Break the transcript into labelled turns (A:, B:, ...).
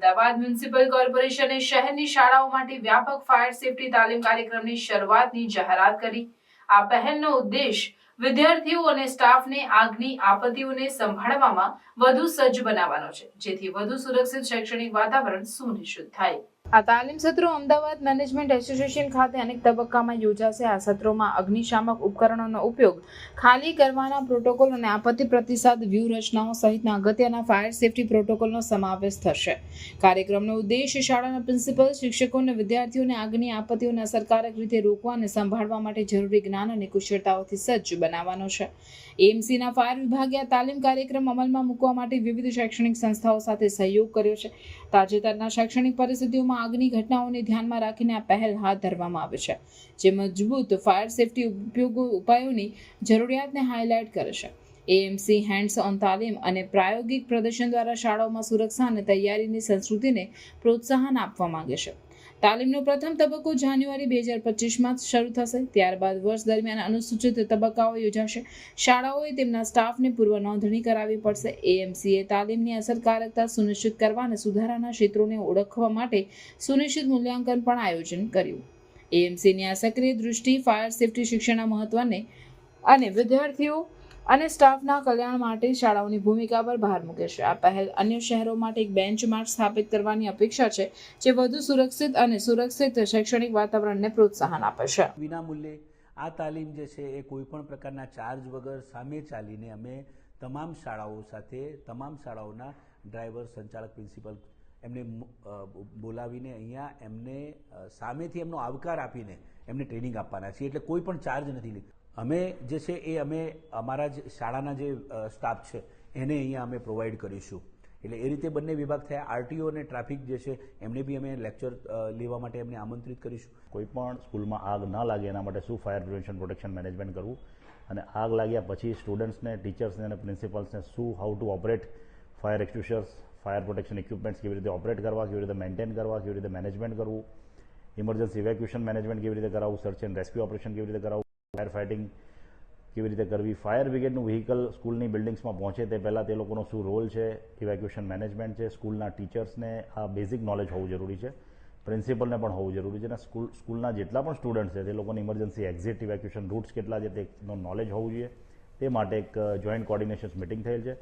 A: Ahmedabad municipal કોર્પોરેશને શહેરની શાળાઓ માટે વ્યાપક ફાયર સેફટી તાલીમ કાર્યક્રમની શરૂઆતની જાહેરાત કરી. આ પહેલનો ઉદ્દેશ વિદ્યાર્થીઓ અને સ્ટાફને આગની આપત્તિઓને સંભાળવામાં વધુ સજ્જ બનાવવાનો છે, જેથી વધુ સુરક્ષિત શૈક્ષણિક વાતાવરણ સુનિશ્ચિત થાય. આ તાલીમ સત્રો અમદાવાદ મેનેજમેન્ટ એસોસિએશન ખાતે અનેક તબક્કામાં યોજાશે. આ સત્રોમાં અગ્નિશામક ઉપકરણોનો ઉપયોગ ખાલી કરવાના પ્રોટોકોલ અને આપત્તિ પ્રતિસાદ વ્યૂહરચનાઓ સહિતના અગત્યના ફાયર સેફટી પ્રોટોકોલનો સમાવેશ થશે. કાર્યક્રમનો ઉદ્દેશ શાળાના પ્રિન્સિપલ, શિક્ષકો અને વિદ્યાર્થીઓને આગની આપત્તિઓને અસરકારક રીતે રોકવા અને સંભાળવા માટે જરૂરી જ્ઞાન અને કુશળતાઓથી સજ્જ બનાવવાનો છે. એમસીના ફાયર વિભાગે આ તાલીમ કાર્યક્રમ અમલમાં મૂકવા માટે વિવિધ શૈક્ષણિક સંસ્થાઓ સાથે સહયોગ કર્યો છે. તાજેતરના શૈક્ષણિક પરિસ્થિતિઓમાં આગની ઘટનાઓને ધ્યાનમાં રાખીને આ પહેલ હાથ ધરવામાં આવે છે, જે મજબૂત ફાયર સેફટી ઉપયોગો ઉપાયોની જરૂરિયાતને હાઇલાઇટ કરે છે. એએમસી, હેન્ડ્સ ઓન તાલીમ અને પ્રાયોગિક પ્રદર્શન દ્વારા શાળાઓમાં સુરક્ષા અને તૈયારીની સંસ્કૃતિને પ્રોત્સાહન આપવા માંગે છે. તાલીમનો પ્રથમ તબક્કો જાન્યુઆરી બે હજાર પચીસમાં શરૂ થશે. ત્યારબાદ વર્ષ દરમિયાન અનુસૂચિત તબક્કાઓ યોજાશે. શાળાઓએ તેમના સ્ટાફને પૂર્વ નોંધણી કરાવવી પડશે. એએમસીએ તાલીમની અસરકારકતા સુનિશ્ચિત કરવા અને સુધારાના ક્ષેત્રોને ઓળખવા માટે સુનિશ્ચિત મૂલ્યાંકન પણ આયોજન કર્યું. એએમસીની આ સક્રિય દૃષ્ટિ ફાયર સેફટી શિક્ષણના મહત્વને અને વિદ્યાર્થીઓ અને સ્ટાફના કલ્યાણ માટે શાળાઓની ભૂમિકા પર ભાર મૂકે છે. આ પહેલ અન્ય શહેરો માટે એક બેન્ચમાર્ક સ્થાપિત કરવાની અપેક્ષા છે, જે વધુ સુરક્ષિત અને સુરક્ષિત શૈક્ષણિક વાતાવરણને પ્રોત્સાહન આપે છે.
B: વિનામૂલ્યે આ તાલીમ જે છે એ કોઈ પણ પ્રકારના ચાર્જ વગર સામે ચાલીને અમે તમામ શાળાઓ સાથે, તમામ શાળાઓના ડ્રાઈવર, સંચાલક, પ્રિન્સિપલ એમને બોલાવીને અહીંયા એમને સામેથી એમનો આવકાર આપીને એમને ટ્રેનિંગ આપવાના છીએ. એટલે કોઈ પણ ચાર્જ નથી લીધો અમે જે છે એ અમે અમારા જ શાળાના જે સ્ટાફ છે, એને અહીંયા અમે પ્રોવાઈડ કરીશું. એટલે એ રીતે બંને વિભાગ થયા. આરટીઓ અને ટ્રાફિક જે છે, એમને બી અમે લેક્ચર લેવા માટે એમને આમંત્રિત કરીશું.
C: કોઈ પણ સ્કૂલમાં આગ ન લાગે એના માટે શું ફાયર પ્રિવેન્શન પ્રોટેક્શન મેનેજમેન્ટ કરવું? અને આગ લાગ્યા પછી સ્ટુડન્ટ્સને ટીચર્સને અને પ્રિન્સિપલ્સને શું how to operate fire extinguishers fire protection equipments કેવી રીતે ઓપરેટ કરવા, કેવી રીતે મેન્ટેન કરવા, કેવી રીતે મેનેજમેન્ટ કરવું? ઇમરજન્સી ઇવેક્યુએશન મેનેજમેન્ટ કેવી રીતે કરાવવું? સર્ચ એન્ડ રેસ્ક્યુ ઓપરેશન કેવી રીતે કરાવવું? ફાયર ફાઇટિંગ કેવી રીતે કરવી? ફાયર બ્રિગેડનું વ્હીકલ સ્કૂલની બિલ્ડિંગ્સમાં પહોંચે તે પહેલાં તે લોકોનો શું રોલ છે? ઇવેક્યુએશન મેનેજમેન્ટ છે સ્કૂલના ટીચર્સને આ બેઝિક નોલેજ હોવું જરૂરી છે. પ્રિન્સિપલને પણ હોવું જરૂરી છે. અને સ્કૂલ સ્કૂલના જેટલા પણ સ્ટુડન્ટ્સ છે, તે લોકોને ઇમરજન્સી એક્ઝિટ ઇવેક્યુએશન રૂટ્સ કેટલા છે, તેનો નોલેજ હોવું જોઈએ. તે માટે એક જોઈન્ટ કોર્ડિનેશન મિટિંગ થયેલ છે.